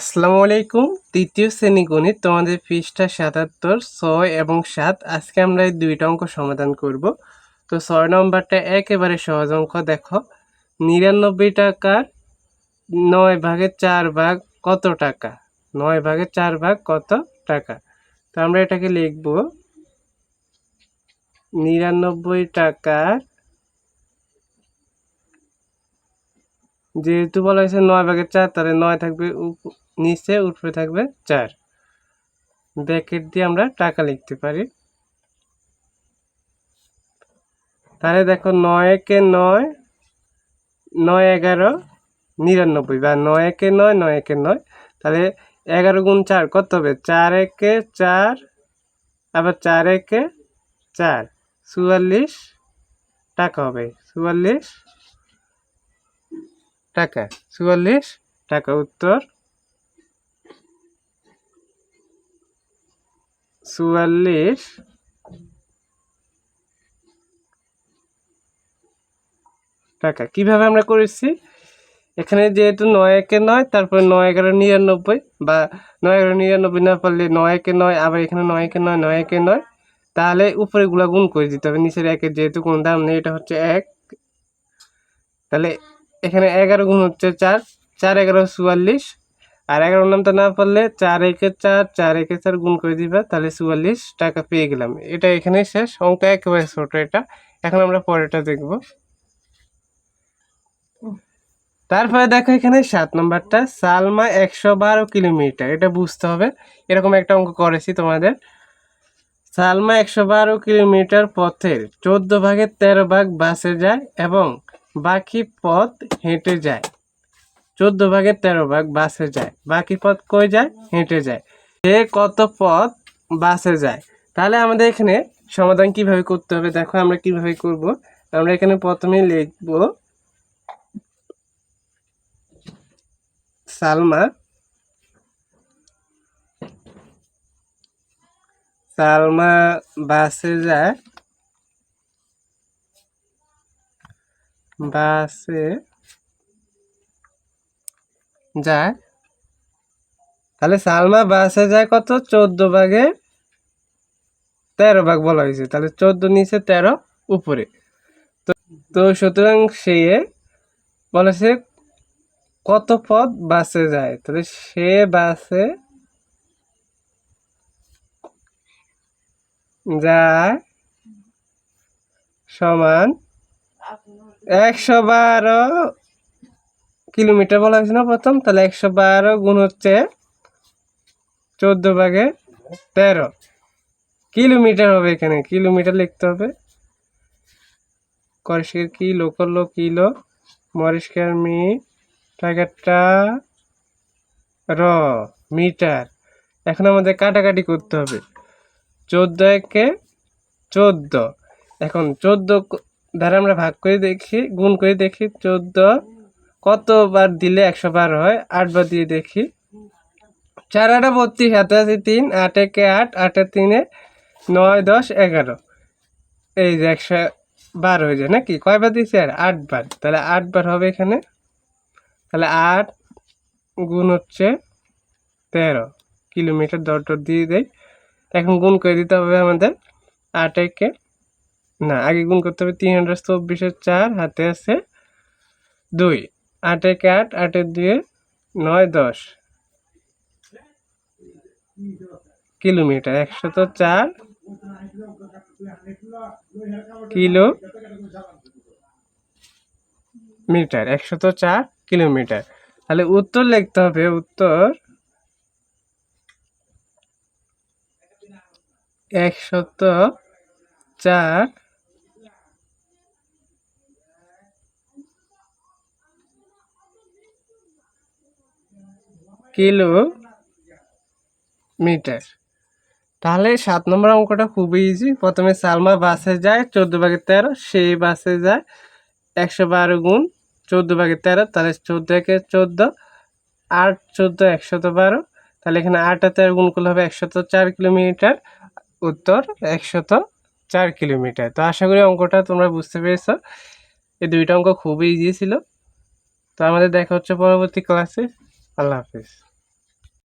আসসালামু আলাইকুম। তৃতীয় শ্রেণি গণিত তোমাদের পৃষ্ঠা সাতাত্তর, ছয় এবং সাত। আজকে আমরা এই দুইটা অঙ্ক সমাধান করব। তো ছয় নম্বরটা একেবারে সহজ অঙ্ক, দেখো। নিরানব্বই টাকার নয় ভাগের চার ভাগ কত টাকা? নয় ভাগের চার ভাগ কত টাকা? তো আমরা এটাকে লিখব। নিরানব্বই টাকার যেহেতু বলা হয়েছে নয় ভাগের চার, তাহলে নয় থাকবে নিচে উপরে থাকবে চার। ব্র্যাকেট দিয়ে আমরা টাকা লিখতে পারি। তাহলে দেখো নয় একে নয় নয় এগারো, নিরানব্বই বা নয় একে নয় নয় একে নয়। তাহলে এগারো গুণ চার কত হবে? চার একে চার, আবার চার একে চার। চুয়াল্লিশ টাকা হবে। চুয়াল্লিশ টাকা। চুয়াল্লিশ টাকা উত্তর। চুয়াল্লিশ। টাকা। কীভাবে আমরা করেছি? এখানে যেহেতু নয় একে নয়, তারপরে নয় এগারো নিরানব্বই বা নয় এগারো নিরানব্বই না পারলে নয় একে নয়, আবার এখানে নয় একে নয় নয় একে নয়, তাহলে উপরে গুলা গুণ করে দিতে হবে। নিচের একের যেহেতু কোনো দাম নেই, এটা হচ্ছে এক। তাহলে এখানে এগারো গুণ হচ্ছে চার চার এগারো চুয়াল্লিশ আর এগারো নামটা না পারলে চার একে চার চার একে চার গুণ করে দিবা, তাহলে চুয়াল্লিশ টাকা পেয়ে গেলাম। এটা এখানে শেষ। অঙ্ক একেবারে ছোট এটা। এখন আমরা পরেটা দেখব। তারপরে দেখো এখানে সাত নম্বরটা, সালমা একশো বারো কিলোমিটার। এটা বুঝতে হবে। এরকম একটা অঙ্ক করেছি তোমাদের। সালমা একশো বারো কিলোমিটার পথের চোদ্দ ভাগের তেরো ভাগ বাসে যায় এবং বাকি পথ হেঁটে যায়। চোদ্দ ভাগের তেরো ভাগ বাসে যায়। বাকি পথ কই যায়? হেঁটে যায়। সে কত পথ বাসে যায়। তাহলে আমাদের এখানে সমাধান কীভাবে করতে হবে? দেখো আমরা কীভাবে করব। আমরা এখানে প্রথমে লিখব সালমা সালমা বাসে যায়, বাসে যায়। তাহলে সালমা বাসে যায় কত? চোদ্দ ভাগে তেরো ভাগ বলা হয়েছে। তাহলে চোদ্দ নিচে তেরো, উপরে। তো তো সুতরাং সে বলেছে কত পথ বাসে যায়? তাহলে সে বাসে যায় সমান একশো বারো কিলোমিটার বলা হয়েছে না প্রথম? তাহলে একশো বারো গুণ হচ্ছে চোদ্দ ভাগে তেরো। কিলোমিটার হবে এখানে, কিলোমিটার লিখতে হবে। করিষ্কার কিলো করল কিলো মরিষ্কার মি টাকাটা র, মিটার। এখন আমাদের কাটাকাটি করতে হবে। চোদ্দ একে চোদ্দ। এখন চোদ্দ দ্বারা আমরা ভাগ করে দেখি, গুণ করে দেখি, চোদ্দ কতবার দিলে একশো বারো হয় আটবার দিয়ে দেখি। চার আটা বত্রিশ হাতে আছে তিন, আট একে আট, আটে তিনে নয়, দশ, এগারো। এই যে একশো বার হয়ে যায় নাকি? কয়বার দিয়েছি আর? আটবার। তাহলে আটবার হবে এখানে। তাহলে আট গুণ হচ্ছে তেরো। কিলোমিটার দর দর দিয়ে দেয় এখন গুণ করে দিতে হবে আমাদের আট একে। না, আগে গুণ করতে হবে তিন হাজার চব্বিশের চার, হাতে আছে দুই। আট আট আটের দুয়ে নয় দশ। কিলোমিটার, একশত চার কিলো মিটার, একশত চার কিলোমিটার। তাহলে উত্তর লিখতে হবে, উত্তর একশত চার কিলো মিটার তাহলে সাত নম্বর অঙ্কটা খুবই ইজি প্রথমে সালমা বাসে যায়, চোদ্দ ভাগের তেরো সেই বাসে যায়, একশো বারো গুণ চোদ্দ ভাগের তেরো, তাহলে চোদ্দ একে চোদ্দ, আট, চোদ্দ, একশত বারো। তাহলে এখানে আট আর তেরো গুণ করলে হবে একশত চার কিলোমিটার, উত্তর একশত চার কিলোমিটার। তো আশা করি অঙ্কটা তোমরা বুঝতে পেরেছ। এই দুইটা অঙ্ক খুবই ইজি ছিল। তো আমাদের দেখা হচ্ছে পরবর্তী ক্লাসে আল্লাহ হাফিজ